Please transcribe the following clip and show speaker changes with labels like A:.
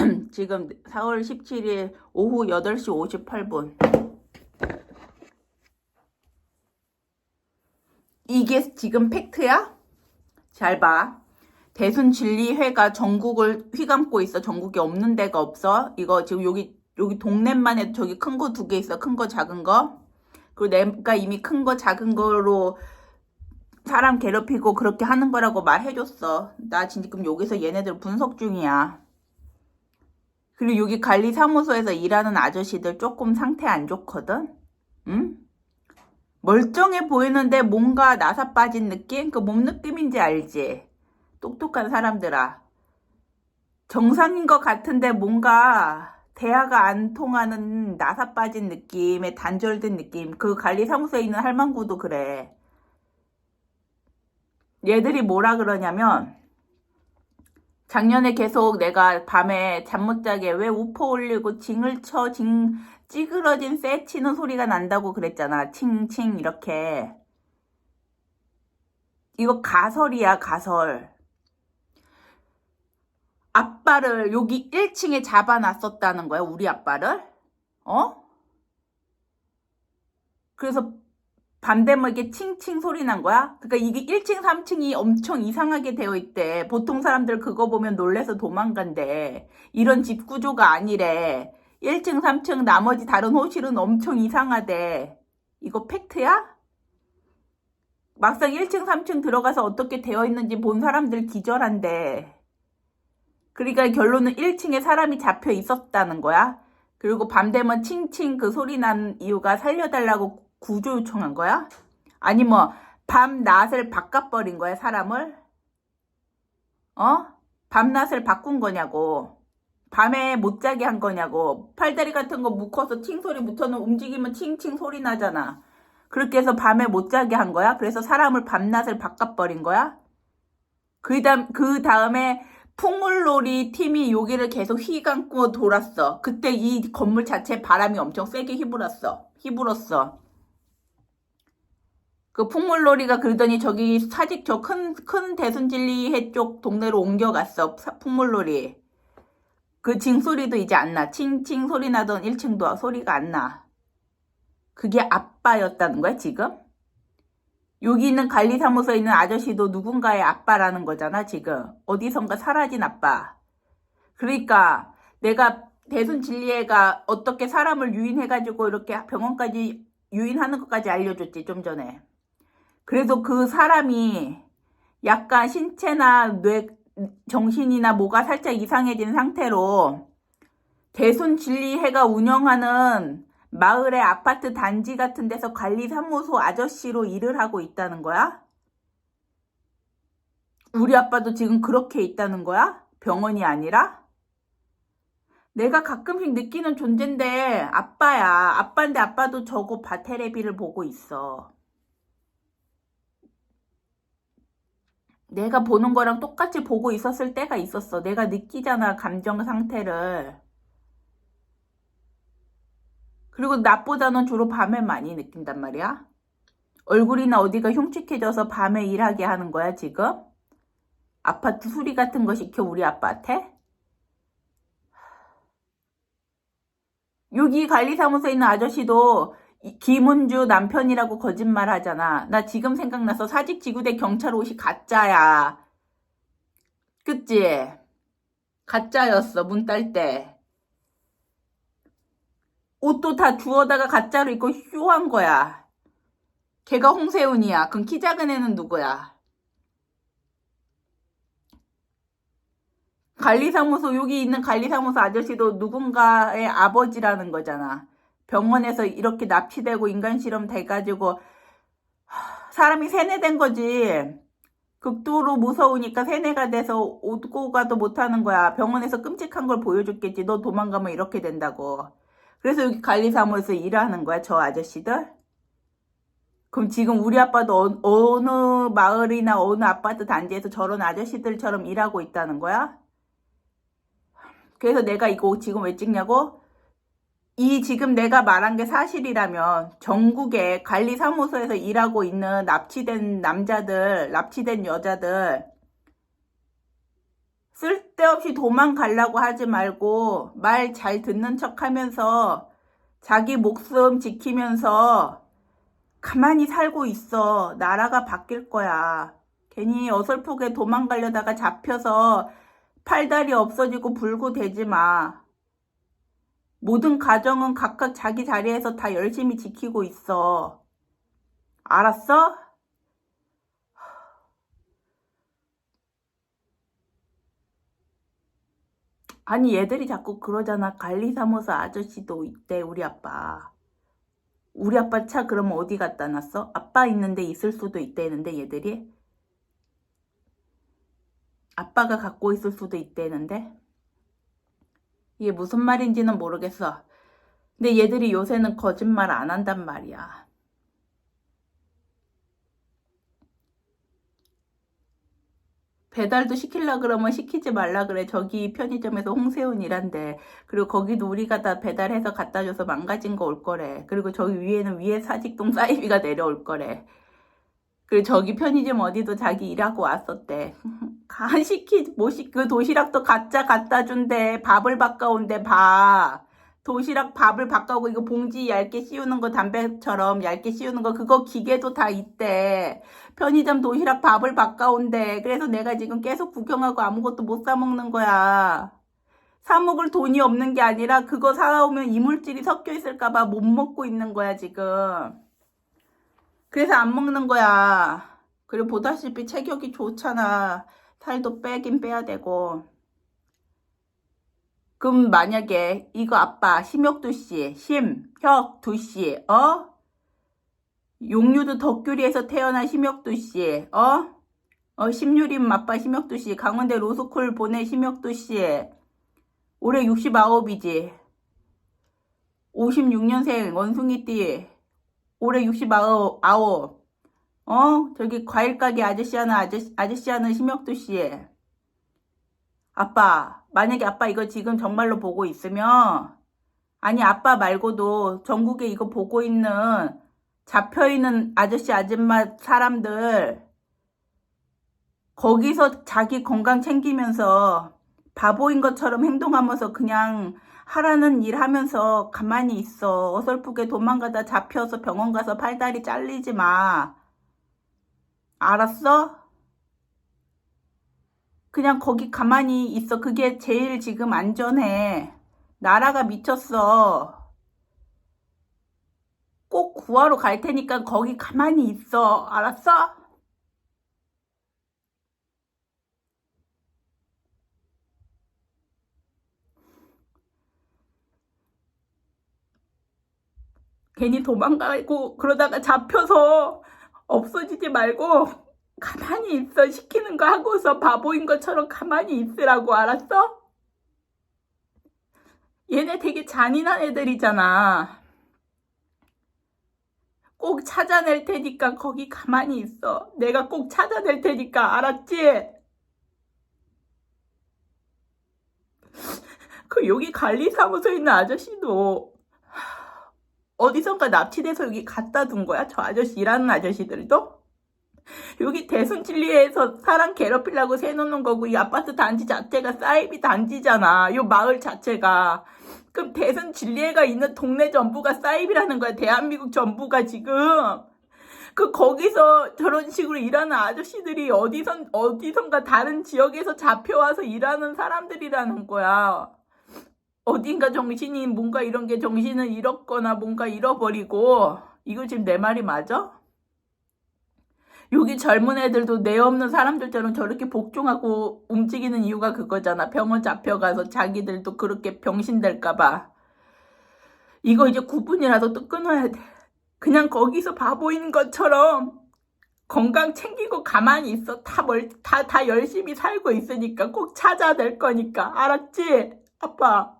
A: 지금 4월 17일 오후 8시 58분. 이게 지금 팩트야? 잘 봐. 대순 진리회가 전국을 휘감고 있어. 전국에 없는 데가 없어. 이거 지금 여기 여기 동네만 해도 저기 큰 거 두 개 있어. 큰 거 작은 거. 그리고 내가 이미 큰 거 작은 거로 사람 괴롭히고 그렇게 하는 거라고 말해줬어. 나 지금 여기서 얘네들 분석 중이야. 그리고 여기 관리사무소에서 일하는 아저씨들 조금 상태 안 좋거든? 응? 멀쩡해 보이는데 뭔가 나사 빠진 느낌? 그 몸 느낌인지 알지? 똑똑한 사람들아. 정상인 것 같은데 뭔가 대화가 안 통하는 나사 빠진 느낌의 단절된 느낌. 그 관리사무소에 있는 할망구도 그래. 얘들이 뭐라 그러냐면 작년에 계속 내가 밤에 잠 못 자게 왜 우포 올리고 징을 쳐, 징, 찌그러진 쇠 치는 소리가 난다고 그랬잖아. 칭칭 이렇게. 이거 가설이야, 가설. 아빠를 여기 1층에 잡아놨었다는 거야, 우리 아빠를? 어? 그래서 밤 되면 이게 칭칭 소리 난 거야? 그러니까 이게 1층, 3층이 엄청 이상하게 되어 있대. 보통 사람들 그거 보면 놀래서 도망간대. 이런 집 구조가 아니래. 1층, 3층 나머지 다른 호실은 엄청 이상하대. 이거 팩트야? 막상 1층, 3층 들어가서 어떻게 되어 있는지 본 사람들 기절한대. 그러니까 결론은 1층에 사람이 잡혀 있었다는 거야. 그리고 밤 되면 칭칭 그 소리 난 이유가 살려달라고 구조 요청한 거야? 아니 뭐 밤낮을 바꿔버린 거야 사람을? 어? 밤낮을 바꾼 거냐고 밤에 못 자게 한 거냐고 팔다리 같은 거 묶어서 칭 소리 붙어는 움직이면 칭칭 소리 나잖아 그렇게 해서 밤에 못 자게 한 거야? 그래서 사람을 밤낮을 바꿔버린 거야? 그 다음, 그 다음에 풍물놀이 팀이 여기를 계속 휘감고 돌았어. 그때 이 건물 자체 바람이 엄청 세게 휘불었어. 휘불었어. 그 풍물놀이가 그러더니 저기 사직 저 큰 큰 대순진리 해 쪽 동네로 옮겨갔어. 사- 풍물놀이. 그 징소리도 이제 안 나. 칭칭 소리 나던 1층도 소리가 안 나. 그게 아빠였다는 거야, 지금? 여기 있는 관리사무소에 있는 아저씨도 누군가의 아빠라는 거잖아, 지금. 어디선가 사라진 아빠. 그러니까 내가 대순 진리애가 어떻게 사람을 유인해가지고 이렇게 병원까지 유인하는 것까지 알려줬지, 좀 전에. 그래도 그 사람이 약간 신체나 뇌, 정신이나 뭐가 살짝 이상해진 상태로 대순 진리해가 운영하는 마을의 아파트 단지 같은 데서 관리사무소 아저씨로 일을 하고 있다는 거야? 우리 아빠도 지금 그렇게 있다는 거야? 병원이 아니라? 내가 가끔씩 느끼는 존재인데 아빠야. 아빠인데 아빠도 저거 바 테레비를 보고 있어. 내가 보는 거랑 똑같이 보고 있었을 때가 있었어. 내가 느끼잖아, 감정 상태를. 그리고 낮보다는 주로 밤에 많이 느낀단 말이야. 얼굴이나 어디가 흉측해져서 밤에 일하게 하는 거야, 지금? 아파트 수리 같은 거 시켜, 우리 아빠한테? 여기 관리사무소에 있는 아저씨도 이- 김은주 남편이라고 거짓말 하잖아. 나 지금 생각나서 사직 지구대 경찰 옷이 가짜야. 그치? 가짜였어, 문 딸 때. 옷도 다 주워다가 가짜로 입고 휴한 거야. 걔가 홍세훈이야. 그럼 키 작은 애는 누구야? 관리사무소, 여기 있는 관리사무소 아저씨도 누군가의 아버지라는 거잖아. 병원에서 이렇게 납치되고 인간실험 돼가지고 하, 사람이 세뇌된 거지. 극도로 무서우니까 세뇌가 돼서 오고 가도 못하는 거야. 병원에서 끔찍한 걸 보여줬겠지. 너 도망가면 이렇게 된다고. 그래서 여기 관리사무소에서 일하는 거야, 저 아저씨들? 그럼 지금 우리 아빠도 어, 느 마을이나 어느 아파트 단지에서 저런 아저씨들처럼 일하고 있다는 거야? 그래서 내가 이거 지금 왜 찍냐고? 이 지금 내가 말한 게 사실이라면 전국에 관리사무소에서 일하고 있는 납치된 남자들, 납치된 여자들 쓸데없이 도망가려고 하지 말고 말 잘 듣는 척 하면서 자기 목숨 지키면서 가만히 살고 있어. 나라가 바뀔 거야. 괜히 어설프게 도망가려다가 잡혀서 팔다리 없어지고 불고 되지 마. 모든 가정은 각각 자기 자리에서 다 열심히 지키고 있어. 알았어? 아니 얘들이 자꾸 그러잖아. 관리사무소 아저씨도 있대 우리 아빠. 우리 아빠 차 그러면 어디 갖다 놨어? 아빠 있는데 있을 수도 있대는데 얘들이. 아빠가 갖고 있을 수도 있대는데. 이게 무슨 말인지는 모르겠어. 근데 얘들이 요새는 거짓말 안 한단 말이야. 배달도 시킬라 그러면 시키지 말라 그래. 저기 편의점에서 홍세훈 일한대. 그리고 거기도 우리가 다 배달해서 갖다 줘서 망가진 거 올 거래. 그리고 저기 위에는 위에 사직동 사이비가 내려올 거래. 그리고 저기 편의점 어디도 자기 일하고 왔었대. 가 시키 뭐 시, 그 도시락도 가짜 갖다 준대. 밥을 바꿔온대 밥. 도시락 밥을 바꿔오고 이거 봉지 얇게 씌우는 거 담배처럼 얇게 씌우는 거 그거 기계도 다 있대. 편의점 도시락 밥을 바꿔온대. 그래서 내가 지금 계속 구경하고 아무것도 못 사 먹는 거야. 사 먹을 돈이 없는 게 아니라 그거 사오면 이물질이 섞여 있을까봐 못 먹고 있는 거야 지금. 그래서 안 먹는 거야. 그리고 보다시피 체격이 좋잖아. 살도 빼긴 빼야 되고. 그럼 만약에 이거 아빠 심혁두 씨, 심혁두 씨, 어? 용유도 덕규리에서 태어난 심혁두 씨, 어? 어, 심유림 아빠 심혁두 씨, 강원대 로스쿨 보낸 심혁두 씨, 올해 69이지. 56년생 원숭이띠, 올해 69, 어? 저기 과일 가게 아저씨 하는 아저씨, 아저씨 하는 심혁두 씨. 아빠, 만약에 아빠 이거 지금 정말로 보고 있으면, 아니, 아빠 말고도 전국에 이거 보고 있는 잡혀있는 아저씨, 아줌마 사람들, 거기서 자기 건강 챙기면서 바보인 것처럼 행동하면서 그냥 하라는 일 하면서 가만히 있어. 어설프게 도망가다 잡혀서 병원 가서 팔다리 잘리지 마. 알았어? 그냥 거기 가만히 있어. 그게 제일 지금 안전해. 나라가 미쳤어. 꼭 구하러 갈 테니까 거기 가만히 있어. 알았어? 괜히 도망가고 그러다가 잡혀서 없어지지 말고 가만히 있어. 시키는 거 하고서 바보인 것처럼 가만히 있으라고 알았어? 얘네 되게 잔인한 애들이잖아. 꼭 찾아낼 테니까 거기 가만히 있어. 내가 꼭 찾아낼 테니까 알았지? 그 여기 관리사무소에 있는 아저씨도 어디선가 납치돼서 여기 갖다 둔 거야? 저 아저씨 일하는 아저씨들도? 여기 대순진리에서 사람 괴롭히려고 세놓는 거고 이 아파트 단지 자체가 사이비 단지잖아. 요 마을 자체가. 그럼 대순진리에가 있는 동네 전부가 사이비라는 거야. 대한민국 전부가 지금. 그 거기서 저런 식으로 일하는 아저씨들이 어디선 어디선가 다른 지역에서 잡혀와서 일하는 사람들이라는 거야. 어딘가 정신이 뭔가 이런 게 정신을 잃었거나 뭔가 잃어버리고 이거 지금 내 말이 맞아? 여기 젊은 애들도 내 없는 사람들처럼 저렇게 복종하고 움직이는 이유가 그거잖아. 병원 잡혀가서 자기들도 그렇게 병신될까봐. 이거 이제 9분이라도 또 끊어야 돼. 그냥 거기서 바보인 것처럼 건강 챙기고 가만히 있어. 다 멀, 다, 다 열심히 살고 있으니까 꼭 찾아낼 거니까. 알았지? 아빠.